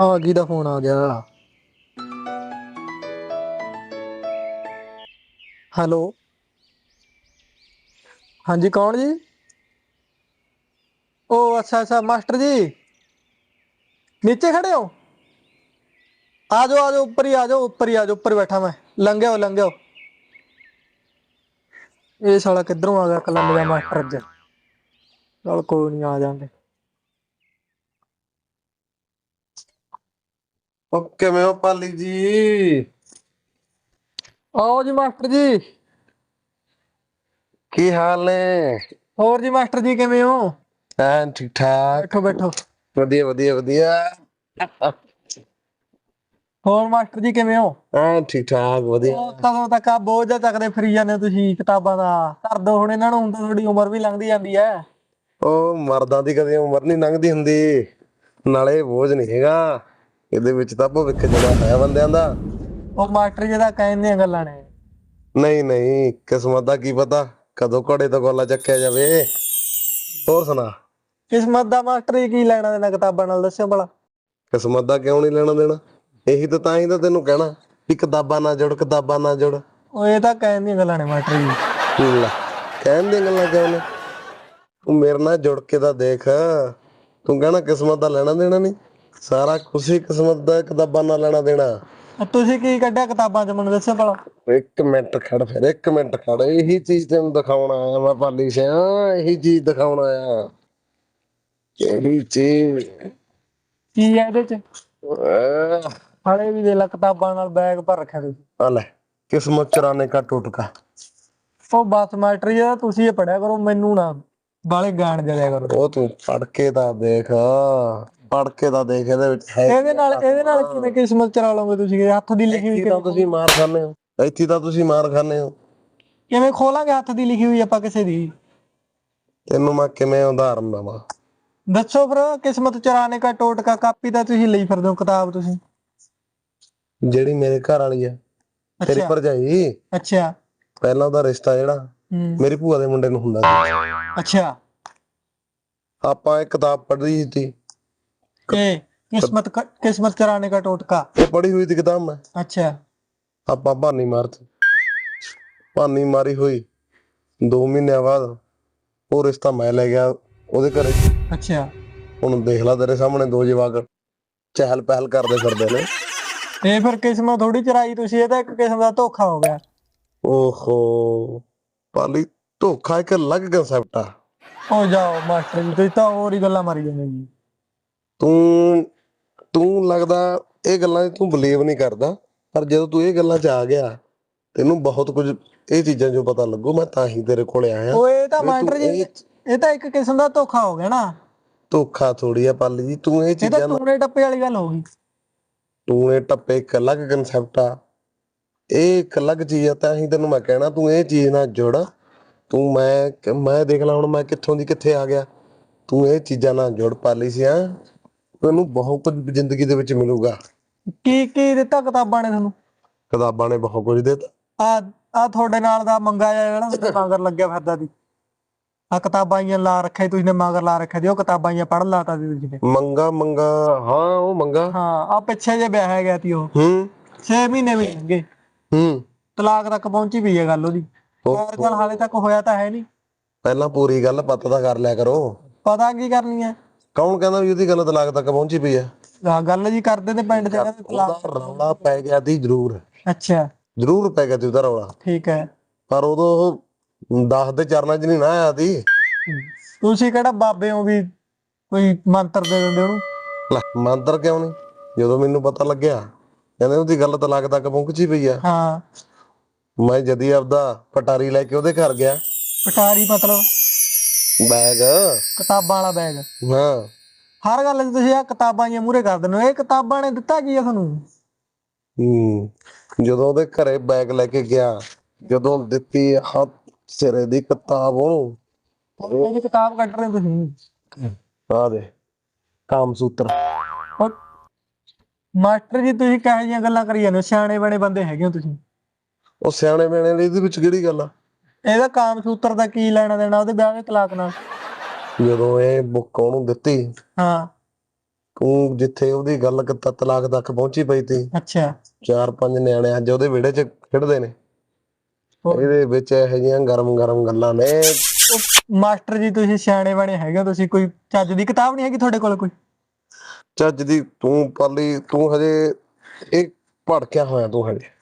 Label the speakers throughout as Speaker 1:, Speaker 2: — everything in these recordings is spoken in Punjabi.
Speaker 1: ਆ ਗਈ ਦਾ ਫੋਨ ਆ ਗਿਆ? ਹੈਲੋ? ਹਾਂਜੀ, ਕੌਣ ਜੀ? ਉਹ ਅੱਛਾ ਅੱਛਾ, ਮਾਸਟਰ ਜੀ। ਨੀਚੇ ਖੜੇ ਹੋ। ਆ ਜਾਓ ਆ ਜਾਓ, ਉੱਪਰ ਹੀ ਆ ਜਾਓ, ਉੱਪਰ ਹੀ ਆ ਜਾਓ, ਉੱਪਰ ਬੈਠਾ ਮੈਂ। ਲੰਘਿਓ ਲੰਘਿਓ। ਇਹ ਸਾਲਾ ਕਿੱਧਰੋਂ ਆ ਗਿਆ, ਕਲੰਬ ਦਾ ਮਾਸਟਰ ਅੱਜ? ਚਲ ਕੋਈ ਨਹੀਂ, ਆ ਜਾਂਦੇ
Speaker 2: ਉਹ ਕਿਵੇਂ ਹੋ ਪਾਲੀ ਜੀ?
Speaker 1: ਆਓ ਜੀ ਮਾਸਟਰ ਜੀ।
Speaker 2: ਕੀ ਹਾਲ ਨੇ?
Speaker 1: ਹੋਰ ਜੀ ਮਾਸਟਰ ਜੀ ਕਿਵੇਂ ਹੋ?
Speaker 2: ਐਨ ਠੀਕ ਠਾਕ।
Speaker 1: ਬੈਠੋ ਬੈਠੋ।
Speaker 2: ਵਧੀਆ ਵਧੀਆ ਵਧੀਆ।
Speaker 1: ਹੋਰ ਮਾਸਟਰ ਜੀ ਕਿਵੇਂ ਹੋ?
Speaker 2: ਐਨ ਠੀਕ ਠਾਕ ਵਧੀਆ।
Speaker 1: ਕਦੋਂ ਤੱਕ ਆ ਬੋਝ ਜਿਹਾ ਚੱਕਦੇ ਫਿਰੀ ਜਾਂਦੇ ਹੋ ਤੁਸੀਂ ਕਿਤਾਬਾਂ ਦਾ। ਕਰ ਦੋ ਹੁਣ ਇਹਨਾਂ ਨੂੰ ਹੁਣ ਤਾਂ ਤੁਹਾਡੀ ਉਮਰ ਵੀ ਲੰਘਦੀ ਜਾਂਦੀ ਹੈ।
Speaker 2: ਉਹ ਮਰਦਾਂ ਦੀ ਕਦੇ ਉਮਰ ਨਹੀਂ ਲੰਘਦੀ ਹੁੰਦੀ। ਨਾਲੇ ਬੋਝ ਨਹੀਂ ਹੈਗਾ। ਇਹਦੇ ਵਿੱਚ ਤਾਂ ਭਵਿੱਖ ਜਣਾ ਹੈ ਬੰਦਿਆਂ ਦਾ।
Speaker 1: ਉਹ ਮਾਸਟਰ ਜੀ ਦਾ ਕਹਿੰਦੇ ਗੱਲਾਂ ਨੇ।
Speaker 2: ਨਹੀਂ ਨਹੀਂ ਕਿਸਮਤ ਦਾ ਕੀ ਪਤਾ? ਕਦੋਂ ਘੋੜੇ ਤੋਂ ਗੋਲਾ ਚੱਕਿਆ ਜਾਵੇ? ਹੋਰ ਸੁਣਾ।
Speaker 1: ਕਿਸਮਤ ਦਾ ਮਾਸਟਰ ਜੀ ਕੀ ਲੈਣਾ ਦੇਣਾ ਕਿਤਾਬਾਂ ਨਾਲ ਦੱਸਿਓ ਭਲਾ।
Speaker 2: ਕਿਸਮਤ ਦਾ ਕਿਉਂ ਨਹੀਂ ਲੈਣਾ ਦੇਣਾ? ਇਹੀ ਤਾਂ ਤਾਂ ਹੀ ਤਾਂ ਤੈਨੂੰ ਕਹਿਣਾ ਵੀ ਕਿਤਾਬਾਂ ਨਾਲ ਜੁੜ ਕਿਤਾਬਾਂ ਨਾਲ ਜੁੜ।
Speaker 1: ਉਹ ਇਹ ਤਾਂ ਕਹਿੰਦੀਆਂ ਗੱਲਾਂ ਨੇ ਮਾਸਟਰ ਜੀ।
Speaker 2: ਲੈ ਕਹਿਣ ਦੀਆਂ ਗੱਲਾਂ ਕਿਉਂ ਨੇ? ਤੂੰ ਮੇਰੇ ਨਾਲ ਜੁੜ ਕੇ ਤਾਂ ਦੇਖ। ਤੂੰ ਕਹਿਣਾ ਕਿਸਮਤ ਦਾ ਲੈਣਾ ਦੇਣਾ ਨਹੀਂ? ਸਾਰਾ ਹੀ ਕਿਸਮਤ ਦਾ ਕਿਤਾਬਾਂ ਨਾਲ ਲੈਣਾ ਦੇਣਾ।
Speaker 1: ਤੁਸੀਂ ਕੀ ਕੱਢਿਆ ਕਿਤਾਬਾਂ 'ਚ ਮੈਨੂੰ ਦੱਸਿਓ ਭਲਾ।
Speaker 2: ਇੱਕ ਮਿੰਟ ਖੜ ਫਿਰ ਇੱਕ ਮਿੰਟ ਖੜ ਇਹੀ ਚੀਜ਼ ਤੈਨੂੰ ਦਿਖਾਉਣ ਆਇਆ ਮੈਂ ਪਾਲੀ ਸਿਆ ਇਹੀ ਚੀਜ਼ ਦਿਖਾਉਣ ਆਇਆ। ਇਹੀ ਚੀਜ਼।
Speaker 1: ਕੀ ਹੈ ਇਹਦੇ 'ਚ? ਹਾਲੇ ਵੀ ਦੇ ਲਾ ਕਿਤਾਬਾਂ ਨਾਲ ਬੈਗ ਭਰ ਰੱਖਿਆ ਤੁਸੀਂ।
Speaker 2: ਆ ਲੈ ਕਿਸਮਤ ਚੁਰਾਨੇ ਕਾ ਟੋਟਕਾ।
Speaker 1: ਉਹ ਬਸ ਮਾਸਟਰ ਜੀ ਤੁਸੀਂ ਇਹ ਪੜਿਆ ਕਰੋ ਮੈਨੂੰ ਨਾ ਬਾਲੇ ਗਾਣ ਜਲਿਆ ਕਰੋ।
Speaker 2: ਉਹ ਤੂੰ ਪੜ ਕੇ ਤਾਂ ਦੇਖ। ਪੜ ਕੇ ਤਾਂ ਦੇਖ ਇਹਦੇ ਵਿੱਚ ਹੈ
Speaker 1: ਇਹਦੇ ਨਾਲ ਇਹਦੇ ਨਾਲ ਕਿਵੇਂ ਕਿਸਮਤ ਚਰਾ ਲਓਗੇ ਤੁਸੀਂ? ਇਹ ਹੱਥ ਦੀ ਲਿਖੀ ਹੋਈ
Speaker 2: ਇੱਥੇ ਤਾਂ ਤੁਸੀਂ ਮਾਰ ਖਾਣੇ ਹੋ। ਇੱਥੇ ਤਾਂ ਤੁਸੀਂ ਮਾਰ ਖਾਣੇ ਹੋ।
Speaker 1: ਕਿਵੇਂ ਖੋਲਾਂਗੇ ਹੱਥ ਦੀ ਲਿਖੀ ਹੋਈ ਆਪਾਂ ਕਿਸੇ ਦੀ?
Speaker 2: ਤੈਨੂੰ ਮੈਂ ਕਿਵੇਂ ਉਦਾਹਰਨ ਦਵਾਂ?
Speaker 1: ਦੱਸੋ ਫਿਰ ਕਿਸਮਤ ਚਰਾਣੇ ਕਾ ਟੋਟਕਾ ਕਾਪੀ ਤਾਂ ਤੁਸੀਂ ਲਈ ਫਿਰਦੇ ਹੋ ਕਿਤਾਬ ਤੁਸੀਂ?
Speaker 2: ਜਿਹੜੀ ਮੇਰੇ ਘਰ ਵਾਲੀ ਆ। ਤੇਰੀ
Speaker 1: ਅੱਛਾ।
Speaker 2: ਭਰਜਾਈ।
Speaker 1: ਅੱਛਾ।
Speaker 2: ਪਹਿਲਾਂ ਉਹਦਾ ਰਿਸ਼ਤਾ ਜਿਹੜਾ
Speaker 1: ਹੂੰ।
Speaker 2: ਮੇਰੀ ਭੂਆ ਦੇ ਮੁੰਡੇ ਨੂੰ ਹੁੰਦਾ ਸੀ।
Speaker 1: ਅੱਛਾ।
Speaker 2: ਆਪਾਂ ਇਹ ਕਿਤਾਬ ਪੜ੍ਹੀ ਸੀ।
Speaker 1: ਇਹ ਕਿਸਮਤ ਕ- ਕਿਸਮਤ ਚਰਾਣੇ ਕਾ ਟੋਟਕਾ।
Speaker 2: ਇਹ ਪੜ੍ਹੀ ਹੋਈ ਸੀ ਕਿਤਾਬ ਮੈਂ।
Speaker 1: ਅੱਛਾ।
Speaker 2: ਆਪਾਂ ਭਾਨੀ ਮਾਰਤੀ। ਭਾਨੀ ਮਾਰੀ ਹੋਈ। 2 ਮਹੀਨਿਆਂ ਬਾਅਦ ਉਹ ਰਿਸ਼ਤਾ ਮੈਂ ਲੈ ਗਿਆ ਉਹਦੇ ਘਰੇ।
Speaker 1: ਅੱਛਾ।
Speaker 2: ਹੁਣ ਦੇਖ ਲੈ ਤੇਰੇ ਸਾਹਮਣੇ ਦੋ ਜਵਾਕ ਚਹਿਲ ਪਹਿਲ ਕਰਦੇ ਫਿਰਦੇ ਨੇ।
Speaker 1: ਇਹ ਫਿਰ ਕਿਸਮਤ ਥੋੜੀ ਚਰਾਈ ਤੁਸੀਂ ਇਹ ਤਾਂ ਇੱਕ ਕਿਸਮ ਦਾ ਧੋਖਾ ਹੋ ਗਿਆ।
Speaker 2: ਓਹੋ ਪਾਲੀ ਧੋਖਾ ਇੱਕ ਅਲੱਗ ਕਨਸੈਪਟ ਆ।
Speaker 1: ਹੋ ਜਾਓ ਮਾਸਟਰ ਜੀ ਤੁਸੀਂ ਤਾਂ ਹੋਰ ਹੀ ਗੱਲਾਂ ਮਾਰੀ ਜਾਂਦੇ ਜੀ।
Speaker 2: ਤੂੰ ਤੂੰ ਲੱਗਦਾ ਇਹ ਗੱਲਾਂ ਤੂੰ ਬਲੀਵ ਨਹੀਂ ਕਰਦਾ ਪਰ ਜਦੋਂ ਤੂੰ ਇਹ ਗੱਲਾਂ 'ਚ ਆ ਗਿਆ ਤੈਨੂੰ ਬਹੁਤ ਕੁਝ ਇਹ ਚੀਜ਼ਾਂ 'ਚੋਂ ਪਤਾ ਲੱਗੂ ਮੈਂ ਤਾਂ ਹੀ ਤੇਰੇ ਕੋਲੇ ਆਇਆ।
Speaker 1: ਉਹ ਇਹ ਤਾਂ ਮਾਸਟਰ ਜੀ
Speaker 2: ਇਹ
Speaker 1: ਤਾਂ ਇੱਕ ਕਿਸਮ ਦਾ ਧੋਖਾ ਹੋ ਗਿਆ ਨਾ।
Speaker 2: ਧੋਖਾ ਥੋੜੀ ਆ ਪਾਲੀ ਜੀ ਤੂੰ ਇਹ
Speaker 1: ਇਹ ਤਾਂ
Speaker 2: ਚੀਜ਼ਾਂ
Speaker 1: ਟੂਣੇ ਟੱਪੇ ਵਾਲੀ ਗੱਲ ਹੋ ਗਈ।
Speaker 2: ਤੂੰ ਇਹ ਟੱਪੇ ਇੱਕ ਅਲੱਗ ਕਨਸੈਪਟ ਆ। ਇਹ ਇੱਕ ਅਲੱਗ ਚੀਜ਼ ਆ ਤਾਂ ਹੀ ਤੈਨੂੰ ਮੈਂ ਕਹਿਣਾ ਤੂੰ ਇਹ ਚੀਜ਼ ਨਾਲ ਜੁੜ। ਤੂੰ ਮੈਂ ਮੈਂ ਦੇਖ ਲਾ ਹੁਣ ਮੈਂ ਕਿੱਥੋਂ ਦੀ ਕਿੱਥੇ ਆ ਗਿਆ। ਤੂੰ ਇਹ ਚੀਜ਼ਾਂ ਨਾਲ ਜੁੜ ਪਾਲੀ ਸੀ ਆ ਤੈਨੂੰ ਬਹੁਤ ਕੁਝ ਜ਼ਿੰਦਗੀ ਦੇ ਵਿੱਚ ਮਿਲੂਗਾ।
Speaker 1: ਕੀ ਕੀ ਦਿੱਤਾ ਕਿਤਾਬਾਂ ਨੇ ਤੁਹਾਨੂੰ?
Speaker 2: ਕਿਤਾਬਾਂ ਨੇ ਬਹੁਤ ਕੁਝ ਦਿੱਤਾ।
Speaker 1: ਆ ਆ ਤੁਹਾਡੇ ਨਾਲ ਦਾ ਮੰਗਾ ਜਿਹਾ ਜਿਹੜਾ ਮਗਰ ਲੱਗਿਆ ਫਿਰਦਾ ਸੀ। ਆ ਕਿਤਾਬਾਂ ਹੀ ਲਾ ਰੱਖਿਆ ਤੁਸੀਂ ਨੇ ਮਗਰ ਲਾ ਸੀ ਉਹ ਕਿਤਾਬਾਂ ਹੀ ਪੜ੍ਹ ਲਾਤਾ ਸੀ ਤੁਸੀਂ ਨੇ।
Speaker 2: ਮੰਗਾ ਮੰਗਾ ਹਾਂ ਉਹ ਮੰਗਾ।
Speaker 1: ਹਾਂ ਆ ਪਿੱਛੇ ਜੇ ਵਿਆਹਿਆ ਗਿਆ ਸੀ ਉਹ।
Speaker 2: ਹੂੰ।
Speaker 1: 6 ਮਹੀਨੇ ਵੀ ਲੰਘੇ
Speaker 2: ਹੂੰ।
Speaker 1: ਤਲਾਕ ਤੱਕ ਪਹੁੰਚੀ ਪਈ ਹੈ ਗੱਲ ਉਹਦੀ।
Speaker 2: ਉਹ-
Speaker 1: ਹੋਰ ਗੱਲ ਹਾਲੇ ਤੱਕ ਹੋਇਆ ਤਾਂ ਹੈ ਨਹੀਂ
Speaker 2: ਪਹਿਲਾਂ ਪੂਰੀ ਗੱਲ ਪਤਾ ਤਾਂ ਕਰ ਲਿਆ ਕਰੋ।
Speaker 1: ਪਤਾ ਕੀ ਕਰਨੀ ਹੈ
Speaker 2: ਕੌਣ ਕਹਿੰਦਾ ਵੀ ਉਹਦੀ ਗੱਲ ਤਲਾਕ ਤੱਕ ਪਹੁੰਚੀ ਪਈ ਆ?
Speaker 1: ਆਹ ਗੱਲ ਜੀ ਕਰਦੇ ਨੇ ਪਿੰਡ ਚ ਕਹਿੰਦੇ ਤਲਾਕ
Speaker 2: ਰੌਲਾ ਪੈ ਗਿਆ ਦੀ ਜ਼ਰੂਰ।
Speaker 1: ਅੱਛਾ।
Speaker 2: ਜ਼ਰੂਰ ਪੈ ਗਿਆ ਸੀ ਉਹਦਾ ਰੌਲਾ।
Speaker 1: ਠੀਕ ਹੈ।
Speaker 2: ਪਰ ਉਦੋਂ ਉਹ 10 ਦੇ ਚਰਨਾਂ 'ਚ ਨਹੀਂ ਨਾ ਆਇਆ
Speaker 1: ਤੁਸੀਂ ਕਿਹੜਾ ਬਾਬੇ ਹੋ ਵੀ ਕੋਈ ਮੰਤਰ ਦੇ ਦਿੰਦੇ ਉਹਨੂੰ?
Speaker 2: ਲੈ ਮੰਤਰ ਕਿਉਂ ਨਹੀਂ? ਜਦੋਂ ਮੈਨੂੰ ਪਤਾ ਲੱਗਿਆ ਕਹਿੰਦੇ ਉਹਦੀ ਗੱਲ ਤਲਾਕ ਤੱਕ ਪਹੁੰਚੀ ਪਈ ਆ।
Speaker 1: ਹਾਂ।
Speaker 2: ਮੈਂ ਜਦੀ ਆਪਦਾ ਪਟਾਰੀ ਲੈ ਕੇ ਉਹਦੇ ਘਰ ਗਿਆ।
Speaker 1: ਪਟਾਰੀ ਮਤਲਬ?
Speaker 2: ਬੈਗ।
Speaker 1: ਕਿਤਾਬਾਂ ਵਾਲਾ ਬੈਗ।
Speaker 2: ਹਾਂ।
Speaker 1: ਹਰ ਗੱਲ 'ਚ ਤੁਸੀਂ ਆ ਕਿਤਾਬਾਂ ਜਿਹੀਆਂ ਮੂਰੇ ਕਰ ਦਿੰਦੇ ਹੋ। ਇਹ ਕਿਤਾਬਾਂ ਨੇ ਦਿੱਤਾ ਕੀ ਆ ਤੁਹਾਨੂੰ?
Speaker 2: ਹੂੰ। ਜਦੋਂ ਉਹਦੇ ਘਰੇ ਬੈਗ ਲੈ ਕੇ ਗਿਆ ਜਦੋਂ ਦਿੱਤੀ ਹੱਥ ਸਿਰੇ ਦੀ ਕਿਤਾਬ ਉਹਨੂੰ।
Speaker 1: ਇਹਦੀ ਕਿਤਾਬ ਕੱਢ ਰਹੇ ਤੁਸੀਂ?
Speaker 2: ਆ ਦੇ। ਕਾਮ ਸੂਤਰ।
Speaker 1: ਉਹ ਮਾਸਟਰ ਜੀ ਤੁਸੀਂ ਕਹੇ ਜਿਹੀਆਂ ਗੱਲਾਂ ਕਰੀ ਜਾਂਦੇ ਹੋ? ਸਿਆਣੇ ਬਣੇ ਬੰਦੇ ਹੈਗੇ ਹੋ ਤੁਸੀਂ।
Speaker 2: ਉਹ ਸਿਆਣੇ ਬਿਆਣੇ ਦੀ ਇਹਦੇ ਵਿੱਚ ਕਿਹੜੀ ਗੱਲ ਆ?
Speaker 1: ਇਹਦਾ ਕਾਮ ਸੂਤਰ ਦਾ ਕੀ ਲੈਣਾ ਦੇਣਾ ਉਹਦੇ ਵਿਆਹ ਦੇ ਤਲਾਕ ਨਾਲ।
Speaker 2: ਜਦੋਂ ਇਹ ਬੁੱਕ ਉਹਨੂੰ ਦਿੱਤੀ
Speaker 1: ਹਾਂ।
Speaker 2: ਤੂੰ ਜਿੱਥੇ ਉਹਦੀ ਗੱਲ ਕ- ਤਲਾਕ ਤੱਕ ਪਹੁੰਚੀ ਪਈ ਤੀ
Speaker 1: ਅੱਛਾ।
Speaker 2: ਚਾਰ ਪੰਜ ਨਿਆਣੇ ਅੱਜ ਉਹਦੇ ਵਿਹੜੇ 'ਚ ਖੇਡਦੇ ਨੇ? ਇਹਦੇ ਵਿੱਚ ਇਹੋ ਜਿਹੀਆਂ ਗਰਮ ਗਰਮ ਗੱਲਾਂ ਨੇ।
Speaker 1: ਮਾਸਟਰ ਜੀ ਤੁਸੀਂ ਸਿਆਣੇ ਬਣੇ ਹੈਗੇ ਤੁਸੀਂ ਕੋਈ ਚੱਜ ਦੀ ਕਿਤਾਬ ਨਹੀਂ ਹੈਗੀ ਤੁਹਾਡੇ ਕੋਲ ਕੋਈ?
Speaker 2: ਚੱਜ ਦੀ ਤੂੰ ਪਾਲੀ ਤੂੰ ਹਜੇ ਇਹ ਭੜਕਿਆ ਹੋਇਆ ਤੂੰ ਹਜੇ।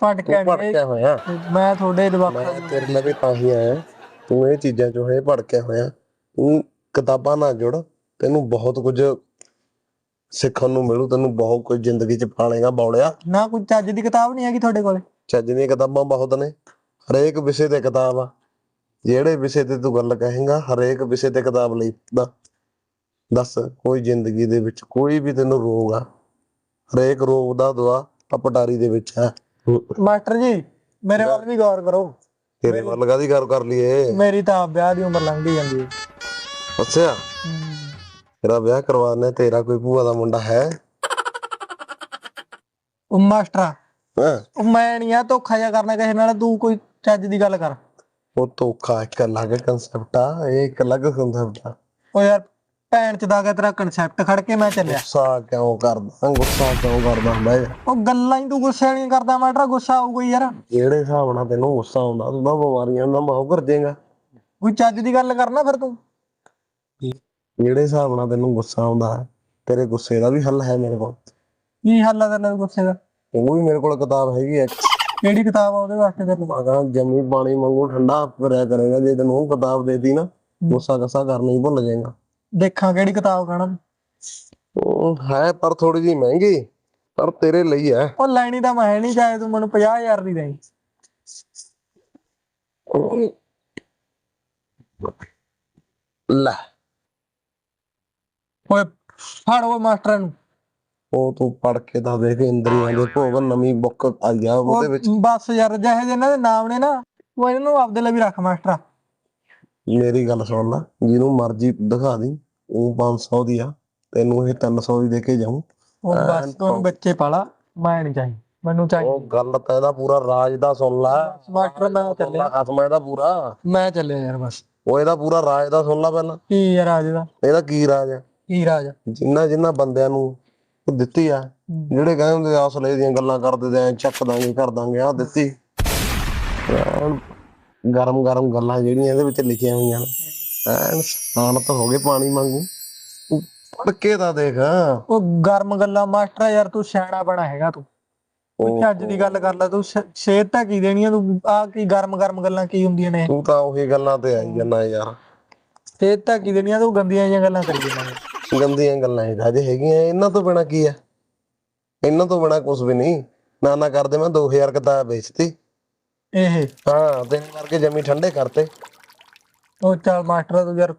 Speaker 2: ਤੂੰ ਭੜਕਿਆ ਹੋਇਆ।
Speaker 1: ਮੈਂ ਤੁਹਾਡੇ ਜਵਾਕਾਂ
Speaker 2: ਮੈਂ ਤੇਰੇ ਨਾਲ ਵੀ ਤਾਂ ਹੀ ਆਇਆ। ਤੂੰ ਇਹ ਚੀਜ਼ਾਂ ਚੋਂ ਹਜੇ ਭੜਕਿਆ ਹੋਇਆ। ਤੂੰ ਕਿਤਾਬਾਂ ਨਾਲ ਜੁੜ। ਤੈਨੂੰ ਬਹੁਤ ਕੁਝ ਸਿੱਖਣ ਨੂੰ ਮਿਲੂ। ਤੈਨੂੰ ਬਹੁਤ ਕੁਝ ਜ਼ਿੰਦਗੀ 'ਚ ਪਾਲੇਗਾ ਬੌਲਿਆ।
Speaker 1: ਨਾ ਕੋਈ ਚੱਜ ਦੀ ਕਿਤਾਬ ਨਹੀਂ ਹੈਗੀ ਤੁਹਾਡੇ ਕੋਲ।
Speaker 2: ਚੱਜ ਦੀਆਂ ਕਿਤਾਬਾਂ ਬਹੁਤ ਨੇ। ਹਰੇਕ ਵਿਸ਼ੇ ਤੇ ਕਿਤਾਬ ਆ। ਜਿਹੜੇ ਵਿਸ਼ੇ ਤੇ ਤੂੰ ਗੱਲ ਕਹੇਂਗਾ ਹਰੇਕ ਵਿਸ਼ੇ ਤੇ ਕਿਤਾਬ ਲਈ। ਦੱਸ ਕੋਈ ਜ਼ਿੰਦਗੀ ਦੇ ਵਿੱਚ ਕੋਈ ਵੀ ਤੈਨੂੰ ਰੋਗ ਆ। ਹਰੇਕ ਰੋਗ ਦਾ ਦਵਾ ਆ ਪਟਾਰੀ ਦੇ ਵਿੱਚ ਹੈ
Speaker 1: ਮਾਸਟਰ ਜੀ ਮੇਰੇ ਵੱਲ ਵੀ ਗੌਰ ਕਰੋ।
Speaker 2: ਤੇਰੇ ਵੱਲ ਕਾਦੀ ਗੱਲ ਕਰ ਲਈਏ?
Speaker 1: ਮੇਰੀ ਤਾਂ ਵਿਆਹ ਦੀ ਉਮਰ ਲੰਘਦੀ ਜਾਂਦੀ ਹੈ।
Speaker 2: ਅੱਛਾ। ਤੇਰਾ ਵਿਆਹ ਕਰਵਾਉਣਾ ਤੇਰਾ ਕੋਈ ਭੂਆ ਦਾ ਮੁੰਡਾ ਹੈ?
Speaker 1: ਉਹ ਮਾਸਟਰਾ
Speaker 2: ਹਾਂ?
Speaker 1: ਮੈਂ ਨਹੀਂ ਆ ਧੋਖਾ ਜਿਹਾ ਕਰਨਾ ਕਿਸੇ ਨਾਲ ਤੂੰ ਕੋਈ ਚੱਜ ਦੀ ਗੱਲ ਕਰ।
Speaker 2: ਉਹ ਧੋਖਾ ਇੱਕ ਅਲੱਗ ਕਨਸੈਪਟ ਆ ਇਹ ਇੱਕ ਅਲੱਗ ਕਨਸੈਪਟ ਆ।
Speaker 1: ਉਹ ਯਾਰ ਭੈਣ ਚ ਦਾ ਗਿਆ ਤੇਰਾ ਕਨਸੈਪਟ ਖੜ ਕੇ ਮੈਂ ਚੱਲਿਆ।
Speaker 2: ਗੁੱਸਾ ਕਿਉਂ ਕਰਦਾ? ਗੁੱਸਾ ਕਿਉਂ ਕਰਦਾ ਹੁੰਦਾ ਯਾਰ
Speaker 1: ਉਹ ਗੱਲਾਂ ਹੀ ਤੂੰ ਗੁੱਸੇ ਵਾਲੀਆਂ ਕਰਦਾ ਮਾਸਟਰਾ ਗੁੱਸਾ ਆਊਗਾ ਹੀ ਯਾਰ?
Speaker 2: ਜਿਹੜੇ ਹਿਸਾਬ ਨਾਲ ਤੈਨੂੰ ਗੁੱਸਾ ਆਉਂਦਾ? ਤੂੰ ਤਾਂ ਬਿਮਾਰੀਆਂ ਦਾ ਮਾਹ ਕਰ ਜਾਏਗਾ।
Speaker 1: ਕੋਈ ਚੱਜ ਦੀ ਗੱਲ ਕਰਨਾ ਫਿਰ ਤੂੰ?
Speaker 2: ਜਿਹੜੇ ਹਿਸਾਬ ਨਾਲ ਤੈਨੂੰ ਗੁੱਸਾ ਆਉਂਦਾ? ਤੇਰੇ ਗੁੱਸੇ ਦਾ ਵੀ ਹੱਲ ਹੈ ਮੇਰੇ ਕੋਲ।
Speaker 1: ਕੀ ਹੱਲ ਆ ਤੇਰੇ ਗੁੱਸੇ ਦਾ?
Speaker 2: ਉਹ ਵੀ ਮੇਰੇ ਕੋਲ ਕਿਤਾਬ ਹੈਗੀ ਹੈ।
Speaker 1: ਕਿਹੜੀ ਕਿਤਾਬ ਆ ਉਹਦੇ ਵਾਸਤੇ ਤੈਨੂੰ
Speaker 2: ਮਾਗਾ ਜਮੀ ਪਾਣੀ ਵਾਂਗੂ ਠੰਡਾ ਕਰਿਆ ਕਰੇਗਾ ਜੇ ਤੈਨੂੰ ਉਹ ਕਿਤਾਬ ਦੇਤੀ ਨਾ ਗੁੱਸਾ ਕਸਾ ਕਰਨਾ ਹੀ ਭੁੱਲ ਜਾਏਗਾ।
Speaker 1: ਦੇਖਾਂ ਕਿਹੜੀ ਕਿਤਾਬ ਖਾਣਾ
Speaker 2: ਉਹ ਹੈ ਪਰ ਥੋੜੀ ਜਿਹੀ ਮਹਿੰਗੀ ਪਰ ਤੇਰੇ ਲਈ ਹੈ।
Speaker 1: ਉਹ ਲੈਣੀ ਤਾਂ ਮੈਂ ਨਹੀਂ ਚਾਹੇ ਤੂੰ ਮੈਨੂੰ 50000 ਦੀ ਦੇਈ।
Speaker 2: ਲੈ।
Speaker 1: ਓਏ ਫੜ ਉਹ ਮਾਸਟਰ ਨੂੰ।
Speaker 2: ਉਹ ਤੂੰ ਪੜ ਕੇ ਤਾਂ ਦੇਖ ਇੰਦਰੀਆਂ ਦੇ ਭੋਗ ਨਵੀਂ ਬੁੱਕ ਆਈ ਆ ਉਹਦੇ
Speaker 1: ਉਹ
Speaker 2: ਵਿੱਚ।
Speaker 1: ਬਸ ਯਾਰ ਜਿਹੇ ਜਿਹੇ ਇਹਨਾਂ ਦੇ ਨਾਮ ਨੇ ਨਾ ਉਹ ਇਹਨਾਂ ਨੂੰ ਆਪਦੇ ਲਈ ਵੀ ਰੱਖ ਮਾਸਟਰਾ।
Speaker 2: ਮੇਰੀ ਗੱਲ ਸੁਣ ਲੈ ਜਿਹਨੂੰ ਮਰਜ਼ੀ ਦਿਖਾ ਦੀ ਉਹ 500 ਦੀ ਆ ਤੈਨੂੰ ਇਹ 300 ਦੀ ਦੇ ਕੇ ਜਾਊਂ।
Speaker 1: ਉਹ ਬਸ ਤੂੰ ਬੱਚੇ ਪਾਲਾ ਮੈਂ ਨਹੀਂ ਚਾਹੀ ਮੈਨੂੰ ਚਾਹੀ।
Speaker 2: ਉਹ ਗੱਲ ਤਾਂ ਇਹਦਾ ਪੂਰਾ ਰਾਜ ਦਾ ਸੁਣ ਲੈ।
Speaker 1: ਮਾਸਟਰ ਮੈਂ ਚੱਲਿਆ।
Speaker 2: ਖਤਮ ਇਹਦਾ ਪੂਰਾ।
Speaker 1: ਮੈਂ ਚੱਲਿਆ ਯਾਰ ਬਸ।
Speaker 2: ਉਹ ਇਹਦਾ ਪੂਰਾ ਰਾਜ ਦਾ ਸੁਣ ਲੈ ਪਹਿਲਾਂ।
Speaker 1: ਕੀ ਯਾਰ ਅੱਜ ਦਾ?
Speaker 2: ਇਹਦਾ ਕੀ ਰਾਜ ਆ?
Speaker 1: ਕੀ ਰਾਜ
Speaker 2: ਜਿੰਨਾ ਜਿੰਨਾ ਬੰਦਿਆਂ ਨੂੰ ਉਹ ਦਿੱਤੀ ਆ ਜਿਹੜੇ ਕਹਿੰਦੇ ਅਸਲੇ ਦੀਆਂ ਗੱਲਾਂ ਕਰਦੇ ਤੇ ਚੱਕ ਦਾਂਗੇ ਕਰ ਦਾਂਗੇ ਆ ਦਿੱਤੀ। ਗਰਮ ਗਰਮ ਗੱਲਾਂ ਜਿਹੜੀਆਂ ਇਹਦੇ ਵਿੱਚ ਲਿਖੀਆਂ ਹੋਈਆਂ ਨੇ। ਐਨ ਸ਼ਾਨਤ ਹੋ ਗਏ ਪਾਣੀ ਤੂੰ ਪੜ ਕੇ ਤਾਂ ਦੇਖ।
Speaker 1: ਉਹ ਗਰਮ ਗੱਲਾਂ ਮਾਸਟਰ ਯਾਰ ਤੂੰ ਸਿਆਣਾ ਬਣਾ ਹੈਗਾ ਤੂੰ।
Speaker 2: ਉਹ
Speaker 1: ਚੱਜ ਦੀ ਗੱਲ ਕਰ ਲੈ ਤੂੰ ਸ- ਸਿਹਤ ਤਾਂ ਕੀ ਦੇਣੀ ਆ? ਤੂੰ ਆ ਕੀ ਗਰਮ ਗਰਮ ਗੱਲਾਂ ਕੀ ਹੁੰਦੀਆਂ ਨੇ?
Speaker 2: ਤੂੰ ਤਾਂ ਉਹੀ ਗੱਲਾਂ ਤੇ ਆਈ ਜਾਂਦਾ ਯਾਰ।
Speaker 1: ਸਿਹਤ ਤਾਂ ਕੀ ਦੇਣੀ ਆ? ਤੂੰ ਗੰਦੀਆਂ ਜਿਹੀਆਂ ਗੱਲਾਂ ਕਰੀ ਜਾਂਦਾ
Speaker 2: ਗੰਦੀਆਂ ਗੱਲਾਂ ਇਹ ਹਜੇ ਹੈਗੀਆਂ ਇਹਨਾਂ ਤੋਂ ਬਿਨਾ ਕੀ ਆ? ਇਹਨਾਂ ਤੋਂ ਬਿਨਾ ਕੁਝ ਵੀ ਨਹੀਂ। ਨਾ ਨਾ ਕਰਦੇ ਮੈਂ 2000 ਕਿਤਾਬ ਵੇਚਤੀ।
Speaker 1: ਇਹ।
Speaker 2: ਹਾਂ ਤੈਨੂੰ ਕਰਕੇ ਜਮੀ ਠੰਡੇ ਕਰਤੇ।
Speaker 1: ਉਹ ਚੱਲ ਮਾਸਟਰ ਤੂੰ ਯਾਰ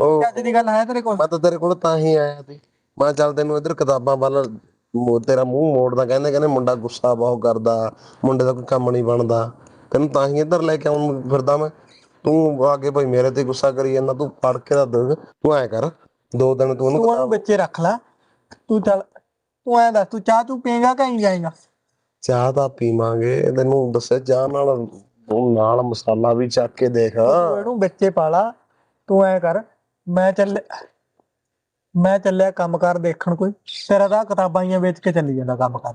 Speaker 2: ਉਹ
Speaker 1: ਦੀ ਗੱਲ ਹੈ ਤੇਰੇ ਕੋਲ?
Speaker 2: ਮੈਂ ਤਾਂ ਤੇਰੇ ਕੋਲ ਤਾਂ ਹੀ ਆਇਆ ਸੀ। ਮੈਂ ਚੱਲ ਤੈਨੂੰ ਇੱਧਰ ਕਿਤਾਬਾਂ ਵੱਲ ਮੋ- ਤੇਰਾ ਮੂੰਹ ਮੋੜਦਾ ਕਹਿੰਦੇ ਕਹਿੰਦੇ ਮੁੰਡਾ ਗੁੱਸਾ ਬਹੁਤ ਕਰਦਾ ਮੁੰਡੇ ਦਾ ਕੋਈ ਕੰਮ ਨਹੀਂ ਬਣਦਾ। ਤੈਨੂੰ ਤਾਂ ਹੀ ਇੱਧਰ ਲੈ ਕੇ ਆਉਣ ਫਿਰਦਾ ਮੈਂ। ਤੂੰ ਆ ਕੇ ਭਾਈ ਮੇਰੇ ਤੇ ਗੁੱਸਾ ਕਰੀ ਜਾਂਦਾ ਤੂੰ ਪੜ ਕੇ ਤਾਂ ਦੇਖ ਤੂੰ ਐ ਕਰ ਦੋ ਦਿਨ ਤੂੰ ਉਹਨੂੰ
Speaker 1: ਤੂੰ ਉਹਨੂੰ ਬੱਚੇ ਰੱਖ ਲੈ। ਤੂੰ ਚੱਲ ਤੂੰ ਐਂ ਦੱਸ ਤੂੰ ਚਾਹ ਤੂੰ ਪੀਏਗਾ ਕਿ ਨਹੀਂ ਜਾਏਗਾ
Speaker 2: ਚਾਹ ਤਾਂ ਪੀਵਾਂਗੇ। ਤੈਨੂੰ ਦੱਸਿਆ ਚਾਹ ਨਾਲ ਤੂੰ ਨਾਲ ਮਸਾਲਾ ਵੀ ਚੱਕ ਕੇ ਦੇਖ।
Speaker 1: ਤੂੰ ਇਹਨੂੰ ਬੱਚੇ ਪਾਲਾ ਤੂੰ ਐ ਕਰ ਮੈਂ ਚੱਲ ਮੈਂ ਚੱਲਿਆ ਕੰਮ ਕਰ ਦੇਖਣ ਕੋਈ। ਤੇਰਾ ਤਾਂ ਕਿਤਾਬਾਂ ਹੀ ਵੇਚ ਕੇ ਚੱਲੀ ਜਾਂਦਾ ਕੰਮ ਕਰ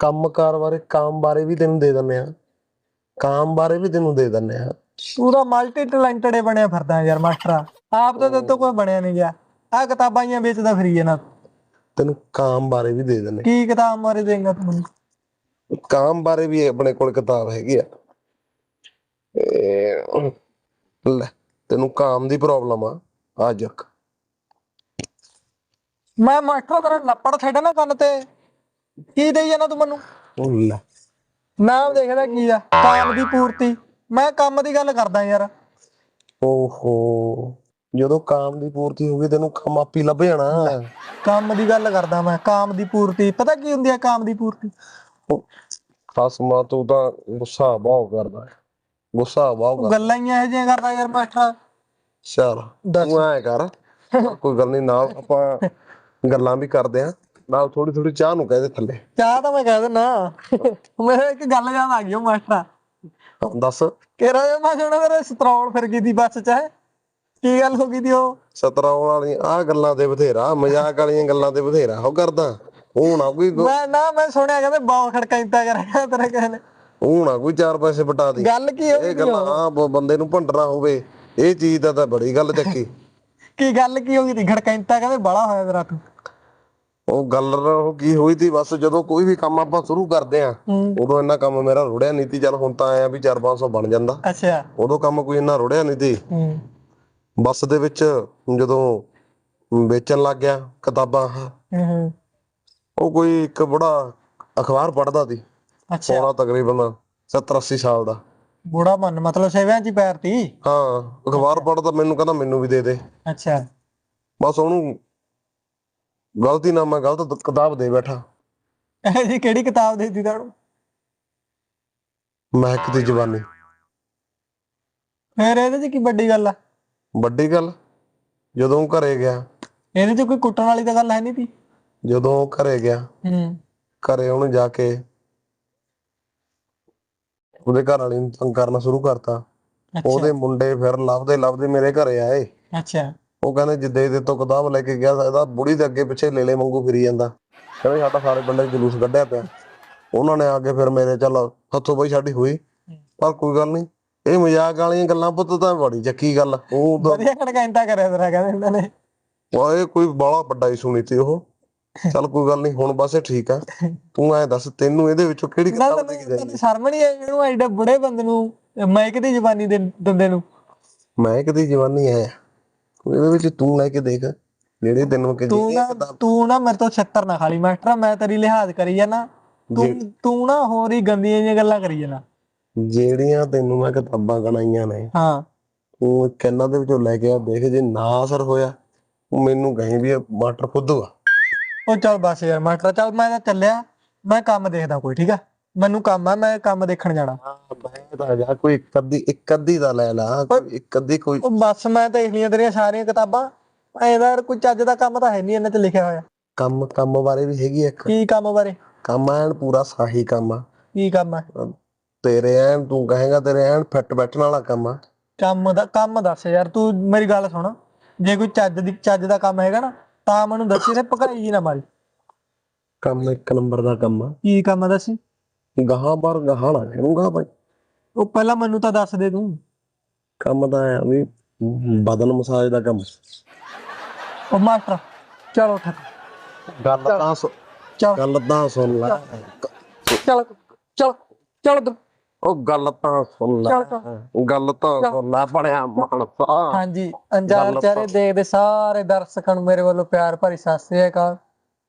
Speaker 2: ਕੰਮਕਾਰ ਬਾਰੇ ਕੰਮ ਬਾਰੇ ਵੀ ਤੈਨੂੰ ਦੇ ਦਿੰਨੇ ਆ ਕੰਮ ਬਾਰੇ ਵੀ ਤੈਨੂੰ ਦੇ ਦਿੰਨੇ ਆ
Speaker 1: ਤੂੰ ਤਾਂ ਮਲਟੀ ਟੈਲੈਂਟਡ ਬਣਿਆ ਫਿਰਦਾ ਯਾਰ ਮਾਸਟਰਾ। ਆਪ ਤਾਂ ਤੋਂ ਕੋਈ ਬਣਿਆ ਨਹੀਂ ਗਿਆ। ਆ ਕਿਤਾਬਾਂ ਹੀ ਵੇਚਦਾ ਫਰੀ ਜਨਾ
Speaker 2: ਤੈਨੂੰ ਕੰਮ ਬਾਰੇ ਵੀ ਦੇ ਦਿੰਨੇ
Speaker 1: ਕੀ ਕਿਤਾਬ ਮਾਰੇ ਦੇਂਗਾ ਤੂੰ ਮੈਨੂੰ?
Speaker 2: ਕਾਮ ਬਾਰੇ ਵੀ ਆਪਣੇ ਕੋਲ ਕਿਤਾਬ ਹੈਗੀ ਆ। ਇਹ ਲੈ ਤੈਨੂੰ ਕਾਮ ਦੀ ਪ੍ਰੋਬਲਮ ਆ। ਆ ਜੱਕ
Speaker 1: ਮੈਂ ਮਾਸਟਰ ਤੇਰਾ ਲੱਪੜ ਛੱਡ ਨਾ ਕੰਨ ਤੇ। ਕੀ ਦੇਈ ਜਾਣਾ ਤੂੰ ਮੈਨੂੰ?
Speaker 2: ਉਹ ਲੈ।
Speaker 1: ਨਾਮ ਦੇਖਦਾ ਕੀ ਆ? ਕਾਮ ਦੀ ਪੂਰਤੀ। ਮੈਂ ਕੰਮ ਦੀ ਗੱਲ ਕਰਦਾ ਯਾਰ।
Speaker 2: ਓਹੋ। ਜਦੋਂ ਕਾਮ ਦੀ ਪੂਰਤੀ ਹੋ ਗਈ ਤੈਨੂੰ ਕੰਮ ਆਪੀ ਲੱਭ ਜਾਣਾ।
Speaker 1: ਕੰਮ ਦੀ ਗੱਲ ਕਰਦਾ ਮੈਂ ਕਾਮ ਦੀ ਪੂਰਤੀ। ਪਤਾ ਕੀ ਹੁੰਦੀ ਆ ਕਾਮ ਦੀ ਪੂਰਤੀ?
Speaker 2: ਖਸਮਾ ਤੂੰ ਤਾਂ ਗੁੱਸਾ ਬਹੁਤ ਕਰਦਾ ਹੈ। ਗੁੱਸਾ ਬਹੁਤ ਕਰਦਾ।
Speaker 1: ਗੱਲਾਂ ਹੀ ਇਹੋ ਜਿਹੀਆਂ ਕਰਦਾ ਯਾਰ ਮਾਸਟਰ।
Speaker 2: ਚਲ
Speaker 1: ਦੱਸ।
Speaker 2: ਤੂੰ ਐ ਕਰ ਕੋਈ ਗੱਲ ਨਹੀਂ ਨਾਲ ਆਪਾਂ ਗੱਲਾਂ ਵੀ ਕਰਦੇ ਆ ਨਾਲ ਥੋੜੀ ਥੋੜੀ ਚਾਹ ਨੂੰ ਕਹਦੇ ਥੱਲੇ।
Speaker 1: ਚਾਹ ਤਾਂ ਮੈਂ ਕਹਿ ਦਿੰਨਾ ਮੇਰੇ ਇੱਕ ਗੱਲ ਯਾਦ ਆ ਗਈ ਉਹ ਮਾਸਟਰ।
Speaker 2: ਦੱਸ।
Speaker 1: ਕਿਹੜਾ ਮੈਂ ਸੁਣਾ ਤੇਰੇ ਸਤਰੌਲ ਫਿਰ ਗਈ ਦੀ ਬੱਸ ਚ? ਹੈ ਕੀ ਗੱਲ ਹੋ ਗਈ ਦੀ ਉਹ?
Speaker 2: ਸਤਰਾਉ ਵਾਲੀਆਂ ਆ ਗੱਲਾਂ ਤੇ ਬਥੇਰਾ ਮਜ਼ਾਕ ਵਾਲੀਆਂ ਗੱਲਾਂ ਤੇ ਬਥੇਰਾ ਉਹ ਕਰਦਾ। ਉਹ ਨਾ ਕੋਈ
Speaker 1: ਮੈਂ ਨਾ ਮੈਂ ਸੁਣਿਆ ਕਹਿੰਦੇ ਬਹੁਤ ਖੜਕਾਈਤਾ ਕਰਿਆ ਤੇਰੇ ਕਿਸੇ ਨੇ
Speaker 2: ਉਹ ਨਾ ਕੋਈ ਚਾਰ ਪੈਸੇ ਬਟਾ ਦੇ।
Speaker 1: ਗੱਲ ਕੀ ਹੋ
Speaker 2: ਇਹ ਗੱਲਾਂ ਬ- ਬੰਦੇ ਨੂੰ ਭੰਡਣਾ ਹੋਵੇ ਇਹ ਚੀਜ਼ ਦਾ ਤਾਂ ਬੜੀ ਗੱਲ ਚੱਕੀ।
Speaker 1: ਕੀ ਗੱਲ ਕੀ ਹੋ ਗਈ ਤੀ ਖੜਕਾਈਤਾ ਕਹਿੰਦੇ ਬੜਾ ਹੋਇਆ ਤੇਰਾ ਤੂੰ।
Speaker 2: ਉਹ ਗੱਲ ਉਹ ਕੀ ਹੋਈ ਤੀ ਬਸ ਜਦੋਂ ਕੋਈ ਵੀ ਕੰਮ ਆਪਾਂ ਸ਼ੁਰੂ ਕਰਦੇ ਆ ਉਦੋਂ ਇੰਨਾ ਕੰਮ ਮੇਰਾ ਰੁੜਿਆ ਨਹੀਂ ਤੀ ਚੱਲ ਹੁਣ ਤਾਂ ਆਇਆ ਵੀ 4-500 ਬਣ ਜਾਂਦਾ।
Speaker 1: ਅੱਛਾ।
Speaker 2: ਉਦੋਂ ਕੰਮ ਕੋਈ ਇੰਨਾ ਰੁੜਿਆ ਨਹੀਂ ਤੀ ਬੱਸ ਦੇ ਵਿੱਚ ਜਦੋਂ ਵੇਚਣ ਲੱਗ ਗਿਆ ਕਿਤਾਬਾਂ
Speaker 1: ਹੂੰ, ਹੂੰ।
Speaker 2: ਉਹ ਕੋਈ ਇੱਕ ਬੜਾ ਅਖਬਾਰ ਪੜ੍ਹਦਾ ਸੀ
Speaker 1: ਅੱਛਾ।
Speaker 2: ਸੋਹਣਾ ਤਕਰੀਬਨ 70-80 ਸਾਲ ਦਾ।
Speaker 1: ਬੁੜਾ ਮਨ ਮਤਲਬ ਸੇਵਿਆਂ ਚ ਹੀ ਪੈਰ ਤੀ?
Speaker 2: ਹਾਂ ਅਖਬਾਰ ਪੜ੍ਹਦਾ ਮੈਨੂੰ ਕਹਿੰਦਾ ਮੈਨੂੰ ਵੀ ਦੇ ਦੇ।
Speaker 1: ਅੱਛਾ।
Speaker 2: ਬਸ ਉਹਨੂੰ ਗਲਤੀ ਨਾਲ ਮੈਂ ਗਲਤ ਕਿਤਾਬ ਦੇ ਬੈਠਾ।
Speaker 1: ਇਹ ਜੀ ਕਿਹੜੀ ਕਿਤਾਬ ਦੇ ਦਿੱਤੀ ਤੁਹਾਨੂੰ?
Speaker 2: ਮਹਿਕ ਦੀ ਜਵਾਨੀ।
Speaker 1: ਫੇਰ ਇਹਦੇ ਚ ਕੀ ਵੱਡੀ ਗੱਲ ਆ?
Speaker 2: ਵੱਡੀ ਗੱਲ ਜਦੋਂ ਘਰੇ ਗਿਆ।
Speaker 1: ਇਹਦੇ ਚ ਕੋਈ ਕੁੱਟਣ ਵਾਲੀ ਤਾਂ ਗੱਲ ਹੈ ਨਹੀਂ ਤੀ?
Speaker 2: ਜਦੋਂ ਘਰੇ ਗਿਆ
Speaker 1: ਹੂੰ।
Speaker 2: ਘਰੇ ਉਹਨੂੰ ਜਾ ਕੇ ਉਹਦੇ ਘਰ ਵਾਲੀ ਨੂੰ ਤੰਗ ਕਰਨਾ ਸ਼ੁਰੂ ਕਰਤਾ। ਉਹਦੇ ਮੁੰਡੇ ਫਿਰ ਲੱਭਦੇ ਲੱਭਦੇ ਮੇਰੇ ਘਰੇ ਆਏ।
Speaker 1: ਅੱਛਾ।
Speaker 2: ਉਹ ਕਹਿੰਦੇ ਜਿੱਦੇ ਦੇ ਤੋਂ ਕਿਤਾਬ ਲੈ ਕੇ ਗਿਆ ਇਹਦਾ ਬੁੜੀ ਦੇ ਅੱਗੇ ਪਿੱਛੇ ਲੇਲੇ ਵਾਂਗੂ ਫਿਰੀ ਜਾਂਦਾ। ਕਹਿੰਦੇ ਸਾਡਾ ਸਾਰੇ ਪਿੰਡ 'ਚ ਜਲੂਸ ਕੱਢਿਆ ਪਿਆ। ਉਹਨਾਂ ਨੇ ਆ ਕੇ ਫਿਰ ਮੇਰੇ ਚੱਲ ਹੱਥੋਂ ਬਈ ਸਾਡੀ ਹੋਈ। ਪਰ ਕੋਈ ਗੱਲ ਨਹੀਂ ਇਹ ਮਜ਼ਾਕ ਵਾਲੀਆਂ ਗੱਲਾਂ ਪੁੱਤ ਤਾਂ ਬੜੀ ਚੱਕੀ ਗੱਲ। ਉਹ ਤਾਂ
Speaker 1: ਵਧੀਆ ਖੜਕਾਈਤਾ ਕਰਿਆ ਤੇਰਾ ਕਹਿੰਦੇ ਇਹਨਾਂ ਨੇ।
Speaker 2: ਇਹ ਕੋਈ ਬਾਲਾ ਵੱਡਾ ਹੀ ਸੁਣੀ ਤੀ ਉਹ। ਚੱਲ ਕੋਈ ਗੱਲ ਨਹੀਂ ਹੁਣ ਬਸ ਇਹ ਠੀਕ ਆ। ਤੂੰ ਐ ਦੱਸ ਤੈਨੂੰ ਇਹਦੇ ਵਿੱਚੋਂ ਕਿਹੜੀ ਕਿਤਾਬ
Speaker 1: ਤੈਨੂੰ
Speaker 2: ਜਾਈ
Speaker 1: ਸ਼ਰਮ ਨਹੀਂ ਆਈ ਇਹਨੂੰ ਐਡੇ ਬੁੜੇ ਬੰਦੇ ਨੂੰ ਮਾਈਕ ਦੀ ਜ਼ਬਾਨੀ ਦੇ ਦੰਦੇ ਨੂੰ।
Speaker 2: ਮੈਂ ਕਦੀ ਜਵਾਨੀ ਆਇਆ ਤੂੰ ਇਹਦੇ ਵਿੱਚ ਤੂੰ ਲੈ ਕੇ ਦੇਖ ਜਿਹੜੇ ਤੈਨੂੰ ਕਿ
Speaker 1: ਤੂੰ ਨਾ ਤੂੰ ਨਾ ਮੇਰੇ ਤੋਂ ਛੱਤਰ ਨਾ ਖਾਲੀ ਮਾਸਟਰ ਮੈਂ ਤੇਰੀ ਲਿਹਾਜ਼ ਕਰੀ ਜਾਣਾ ਤੂੰ ਤੂੰ ਨਾ ਹੋਰ ਹੀ ਗੰਦੀਆਂ ਜਿਹੀਆਂ ਗੱਲਾਂ ਕਰੀ ਜਾਣਾ
Speaker 2: ਜਿਹੜੀਆਂ ਤੈਨੂੰ ਮੈਂ ਕਿਤਾਬਾਂ ਗਣਾਈਆਂ ਨੇ
Speaker 1: ਹਾਂ।
Speaker 2: ਤੂੰ ਕਿੰਨਾ ਦੇ ਵਿੱਚੋਂ ਲੈ ਕੇ ਆ ਦੇਖ ਜੇ ਨਾ ਅਸਰ ਹੋਇਆ ਉਹ ਮੈਨੂੰ ਕਹੀਂ ਵੀ ਇਹ ਮਾਸਟਰ ਫੁੱਦੂ ਆ।
Speaker 1: ਉਹ ਚੱਲ ਬਸ ਯਾਰ ਮਾਸਟਰ ਚੱਲ ਮੈਂ ਤਾਂ ਚੱਲਿਆ ਮੈਂ ਕੰਮ ਦੇਖਦਾ ਕੋਈ ਠੀਕ ਆ? ਮੈਨੂੰ ਕੰਮ ਆ ਮੈਂ ਕੰਮ ਦੇਖਣ ਜਾਣਾ।
Speaker 2: ਮੈਂ ਤਾਂ ਜਾ ਕੋਈ ਇੱਕ ਅੱਧੀ ਇੱਕ ਅੱਧੀ ਦਾ ਲੈ ਲਾ ਕੋਈ ਇੱਕ ਅੱਧੀ ਕੋਈ
Speaker 1: ਉਹ ਬਸ ਮੈਂ ਤਾਂ ਲਿਖੀਆਂ ਤੇਰੀਆਂ ਸਾਰੀਆਂ ਕਿਤਾਬਾਂ ਐਦਾ ਕੋਈ ਚੱਜ ਦਾ ਕੰਮ ਤਾਂ ਹੈ ਨਹੀਂ ਇਹਨਾਂ 'ਚ ਲਿਖਿਆ ਹੋਇਆ।
Speaker 2: ਕੰਮ ਕੰਮ ਬਾਰੇ ਵੀ ਹੈਗੀ ਇੱਕ।
Speaker 1: ਕੀ ਕੰਮ ਬਾਰੇ?
Speaker 2: ਕੰਮ ਐਨ ਪੂਰਾ ਸਾਹੀ ਕੰਮ ਆ।
Speaker 1: ਕੀ ਕੰਮ ਹੈ
Speaker 2: ਤੇਰੇ ਐਨ ਤੂੰ ਕਹੇਗਾ ਤੇਰੇ ਐਨ ਫਿੱਟ ਬੈਠਣ ਵਾਲਾ ਕੰਮ ਆ।
Speaker 1: ਕੰਮ ਦਾ ਕੰਮ ਦੱਸ ਯਾਰ ਤੂੰ ਮੇਰੀ ਗੱਲ ਸੁਣ। ਜੇ ਕੋਈ ਚੱਜ ਦੀ ਚੱਜ ਦਾ ਕੰਮ ਹੈਗਾ ਨਾ ਤਾਂ ਮੈਨੂੰ ਦੱਸੀ ਤੇ ਭਕਾਈ ਜੀ ਨਾ ਮਾਰੀ।
Speaker 2: ਕੰਮ ਇੱਕ ਨੰਬਰ ਦਾ ਕੰਮ ਆ।
Speaker 1: ਕੀ ਕੰਮ ਆ ਦੱਸੀ?
Speaker 2: ਗਾਹਾਂ ਬਾਰ ਗਾਹਾਂ ਨਾ ਕਰੂੰਗਾ ਭਾਈ
Speaker 1: ਉਹ ਪਹਿਲਾਂ ਮੈਨੂੰ ਤਾਂ ਦੱਸ ਦੇ ਤੂੰ।
Speaker 2: ਕੰਮ ਤਾਂ ਐ ਵੀ ਬਦਨ ਮਸਾਜ ਦਾ ਕੰਮ।
Speaker 1: ਉਹ ਮਾਸਟਰ ਚਲੋ ਉੱਠ।
Speaker 2: ਗੱਲ ਤਾਂ ਗੱਲ ਤਾਂ ਸੁਣ ਲੈ।
Speaker 1: ਚਲ ਚਲ ਚਲ।
Speaker 2: ਉਹ ਗੱਲ ਤਾਂ ਸੁਣ ਲੈ।
Speaker 1: ਚੱਲ।
Speaker 2: ਗੱਲ ਤਾਂ ਸੁਣ ਲੈ ਬੜਿਆ ਮਾਨਸਾ।
Speaker 1: ਹਾਂਜੀ ਅੰਜਾਰ ਚਾਰੇ ਦੇਖਦੇ ਸਾਰੇ ਦਰਸ਼ਕਾਂ ਨੂੰ ਮੇਰੇ ਵੱਲੋਂ ਪਿਆਰ ਭਰੀ ਸਤਿ ਸ੍ਰੀ ਅਕਾਲ।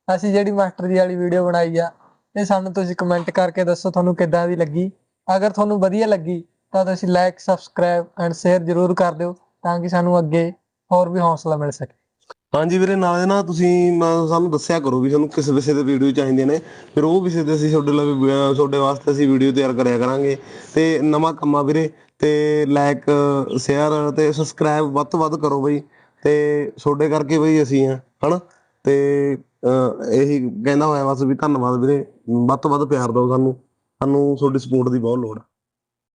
Speaker 1: ਅਸੀਂ ਜਿਹੜੀ ਮਾਸਟਰ ਜੀ ਵਾਲੀ ਵੀਡੀਓ ਬਣਾਈ ਆ ਇਹ ਸਾਨੂੰ ਤੁਸੀਂ ਕਮੈਂਟ ਕਰਕੇ ਦੱਸੋ ਤੁਹਾਨੂੰ ਕਿੱਦਾਂ ਦੀ ਲੱਗੀ। ਅਗਰ ਤੁਹਾਨੂੰ ਵਧੀਆ ਲੱਗੀ ਤਾਂ ਤੁਸੀਂ ਲਾਈਕ ਸਬਸਕ੍ਰਾਈਬ ਐਂਡ ਸ਼ੇਅਰ ਜ਼ਰੂਰ ਕਰ ਦਿਓ ਤਾਂ ਕਿ ਸਾਨੂੰ ਅੱਗੇ ਹੋਰ ਵੀ ਹੌਸਲਾ ਮਿਲ ਸਕੇ।
Speaker 2: ਹਾਂਜੀ ਵੀਰੇ, ਨਾਲ ਦੇ ਨਾਲ ਤੁਸੀਂ ਮ- ਸਾਨੂੰ ਦੱਸਿਆ ਕਰੋ ਵੀ ਤੁਹਾਨੂੰ ਕਿਸ ਵਿਸ਼ੇ ਤੇ ਵੀਡੀਓ ਚਾਹੀਦੇ ਨੇ। ਫਿਰ ਉਹ ਵਿਸ਼ੇ ਤੇ ਅਸੀਂ ਤੁਹਾਡੇ ਲਈ ਵੀ- ਤੁਹਾਡੇ ਵਾਸਤੇ ਅਸੀਂ ਵੀਡੀਓ ਤਿਆਰ ਕਰਿਆ ਕਰਾਂਗੇ। ਤੇ ਨਵਾਂ ਕੰਮ ਆ ਵੀਰੇ, ਤੇ ਲਾਈਕ ਸ਼ੇਅਰ ਤੇ ਸਬਸਕ੍ਰਾਈਬ ਵੱਧ ਤੋਂ ਵੱਧ ਕਰੋ ਬਈ। ਤੇ ਤੁਹਾਡੇ ਕਰਕੇ ਬਈ ਅਸੀਂ ਆ, ਹਨਾ? ਤੇ ਇਹੀ ਕਹਿੰਦਾ ਹੋਇਆ ਬਸ ਵੀ ਧੰਨਵਾਦ ਵੀਰੇ। ਵੱਧ ਤੋਂ ਵੱਧ ਪਿਆਰ ਦਿਓ ਸਾਨੂੰ। ਸਾਨੂੰ ਤੁਹਾਡੀ ਸਪੋਰਟ ਦੀ ਬਹੁਤ ਲੋੜ ਆ।